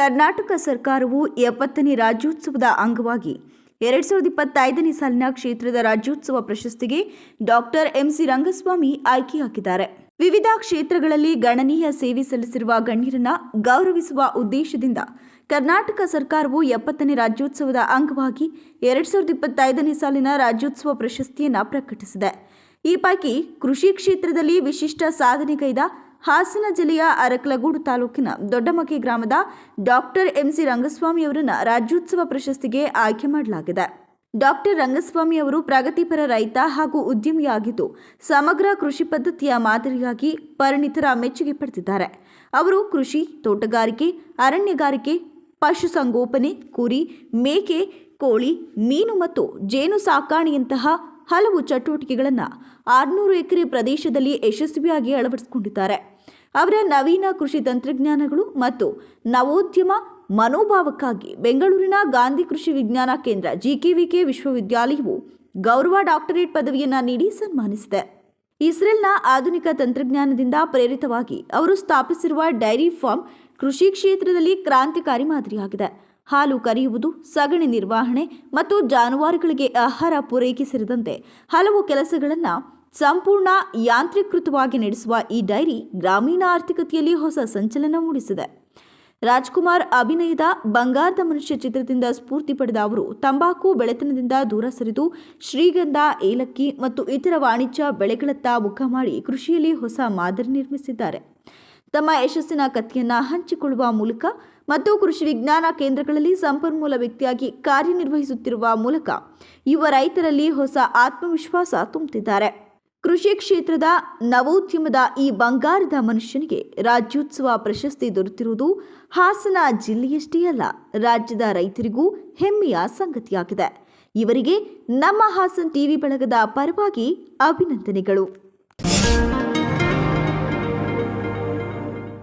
ಕರ್ನಾಟಕ ಸರ್ಕಾರವು ಎಪ್ಪತ್ತನೇ ರಾಜ್ಯೋತ್ಸವದ ಅಂಗವಾಗಿ ಎರಡ್ ಸಾವಿರದ ಇಪ್ಪತ್ತೈದನೇ ಸಾಲಿನ ಕ್ಷೇತ್ರದ ರಾಜ್ಯೋತ್ಸವ ಪ್ರಶಸ್ತಿಗೆ ಡಾಕ್ಟರ್ ಎಂಸಿ ರಂಗಸ್ವಾಮಿ ಆಯ್ಕೆಯಾಗಿದ್ದಾರೆ ವಿವಿಧ ಕ್ಷೇತ್ರಗಳಲ್ಲಿ ಗಣನೀಯ ಸೇವೆ ಸಲ್ಲಿಸಿರುವ ಗಣ್ಯರನ್ನ ಗೌರವಿಸುವ ಉದ್ದೇಶದಿಂದ ಕರ್ನಾಟಕ ಸರ್ಕಾರವು ಎಪ್ಪತ್ತನೇ ರಾಜ್ಯೋತ್ಸವದ ಅಂಗವಾಗಿ ಎರಡ್ ಸಾವಿರದ ಇಪ್ಪತ್ತೈದನೇ ಸಾಲಿನ ರಾಜ್ಯೋತ್ಸವ ಪ್ರಶಸ್ತಿಯನ್ನು ಪ್ರಕಟಿಸಿದೆ. ಈ ಪೈಕಿ ಕೃಷಿ ಕ್ಷೇತ್ರದಲ್ಲಿ ವಿಶಿಷ್ಟ ಸಾಧನೆಗೈದ ಹಾಸನ ಜಿಲ್ಲೆಯ ಅರಕಲಗೂಡು ತಾಲೂಕಿನ ದೊಡ್ಡಮಕ್ಕಿ ಗ್ರಾಮದ ಡಾಕ್ಟರ್ ಎಂಸಿ ರಂಗಸ್ವಾಮಿ ಅವರನ್ನ ರಾಜ್ಯೋತ್ಸವ ಪ್ರಶಸ್ತಿಗೆ ಆಯ್ಕೆ ಮಾಡಲಾಗಿದೆ. ಡಾಕ್ಟರ್ ರಂಗಸ್ವಾಮಿ ಅವರು ಪ್ರಗತಿಪರ ರೈತ ಹಾಗೂ ಉದ್ಯಮಿಯಾಗಿದ್ದು, ಸಮಗ್ರ ಕೃಷಿ ಪದ್ಧತಿಯ ಮಾದರಿಯಾಗಿ ಪರಿಣಿತರ ಮೆಚ್ಚುಗೆ ಪಡೆದಿದ್ದಾರೆ. ಅವರು ಕೃಷಿ, ತೋಟಗಾರಿಕೆ, ಅರಣ್ಯಗಾರಿಕೆ, ಪಶುಸಂಗೋಪನೆ, ಕುರಿ, ಮೇಕೆ, ಕೋಳಿ, ಮೀನು ಮತ್ತು ಜೇನು ಸಾಕಾಣೆಯಂತಹ ಹಲವು ಚಟುವಟಿಕೆಗಳನ್ನು ಆರುನೂರು ಎಕರೆ ಪ್ರದೇಶದಲ್ಲಿ ಯಶಸ್ವಿಯಾಗಿ ಅಳವಡಿಸಿಕೊಂಡಿದ್ದಾರೆ. ಅವರ ನವೀನ ಕೃಷಿ ತಂತ್ರಜ್ಞಾನಗಳು ಮತ್ತು ನವೋದ್ಯಮ ಮನೋಭಾವಕ್ಕಾಗಿ ಬೆಂಗಳೂರಿನ ಗಾಂಧಿ ಕೃಷಿ ವಿಜ್ಞಾನ ಕೇಂದ್ರ ಜಿಕೆವಿಕೆ ವಿಶ್ವವಿದ್ಯಾಲಯವು ಗೌರವ ಡಾಕ್ಟರೇಟ್ ಪದವಿಯನ್ನು ನೀಡಿ ಸನ್ಮಾನಿಸಿದೆ. ಇಸ್ರೇಲ್ನ ಆಧುನಿಕ ತಂತ್ರಜ್ಞಾನದಿಂದ ಪ್ರೇರಿತವಾಗಿ ಅವರು ಸ್ಥಾಪಿಸಿರುವ ಡೈರಿ ಫಾರ್ಮ್ ಕೃಷಿ ಕ್ಷೇತ್ರದಲ್ಲಿ ಕ್ರಾಂತಿಕಾರಿ ಮಾದರಿಯಾಗಿದೆ. ಹಾಲು ಕರೆಯುವುದು, ಸಗಣಿ ನಿರ್ವಹಣೆ ಮತ್ತು ಜಾನುವಾರುಗಳಿಗೆ ಆಹಾರ ಪೂರೈಕೆ ಸೇರಿದಂತೆ ಹಲವು ಕೆಲಸಗಳನ್ನು ಸಂಪೂರ್ಣ ಯಾಂತ್ರೀಕೃತವಾಗಿ ನಡೆಸುವ ಈ ಡೈರಿ ಗ್ರಾಮೀಣ ಆರ್ಥಿಕತೆಯಲ್ಲಿ ಹೊಸ ಸಂಚಲನ ಮೂಡಿಸಿದೆ. ರಾಜ್ಕುಮಾರ್ ಅಭಿನಯದ ಬಂಗಾರದ ಮನುಷ್ಯ ಚಿತ್ರದಿಂದ ಸ್ಫೂರ್ತಿ ಪಡೆದ ಅವರು ತಂಬಾಕು ಬೆಳೆತನದಿಂದ ದೂರ ಸರಿದು ಶ್ರೀಗಂಧ, ಏಲಕ್ಕಿ ಮತ್ತು ಇತರ ವಾಣಿಜ್ಯ ಬೆಳೆಗಳತ್ತ ಮುಖ ಮಾಡಿ ಕೃಷಿಯಲ್ಲಿ ಹೊಸ ಮಾದರಿ ನಿರ್ಮಿಸಿದ್ದಾರೆ. ತಮ್ಮ ಯಶಸ್ಸಿನ ಕಥೆಯನ್ನು ಹಂಚಿಕೊಳ್ಳುವ ಮೂಲಕ ಮತ್ತು ಕೃಷಿ ವಿಜ್ಞಾನ ಕೇಂದ್ರಗಳಲ್ಲಿ ಸಂಪನ್ಮೂಲ ವ್ಯಕ್ತಿಯಾಗಿ ಕಾರ್ಯನಿರ್ವಹಿಸುತ್ತಿರುವ ಮೂಲಕ ಯುವ ರೈತರಲ್ಲಿ ಹೊಸ ಆತ್ಮವಿಶ್ವಾಸ ತುಂಬುತ್ತಿದ್ದಾರೆ ಕೃಷಿ ಕ್ಷೇತ್ರದ ನವೋದ್ಯಮದ ಈ ಬಂಗಾರದ ಮನುಷ್ಯನಿಗೆ ರಾಜ್ಯೋತ್ಸವ ಪ್ರಶಸ್ತಿ ದೊರೆತಿರುವುದು ಹಾಸನ ಜಿಲ್ಲೆಯಷ್ಟೇ ಅಲ್ಲ, ರಾಜ್ಯದ ರೈತರಿಗೂ ಹೆಮ್ಮೆಯ ಸಂಗತಿಯಾಗಿದೆ. ಇವರಿಗೆ ನಮ್ಮ ಹಾಸನ್ ಟಿವಿ ಬಳಗದ ಪರವಾಗಿ ಅಭಿನಂದನೆಗಳು.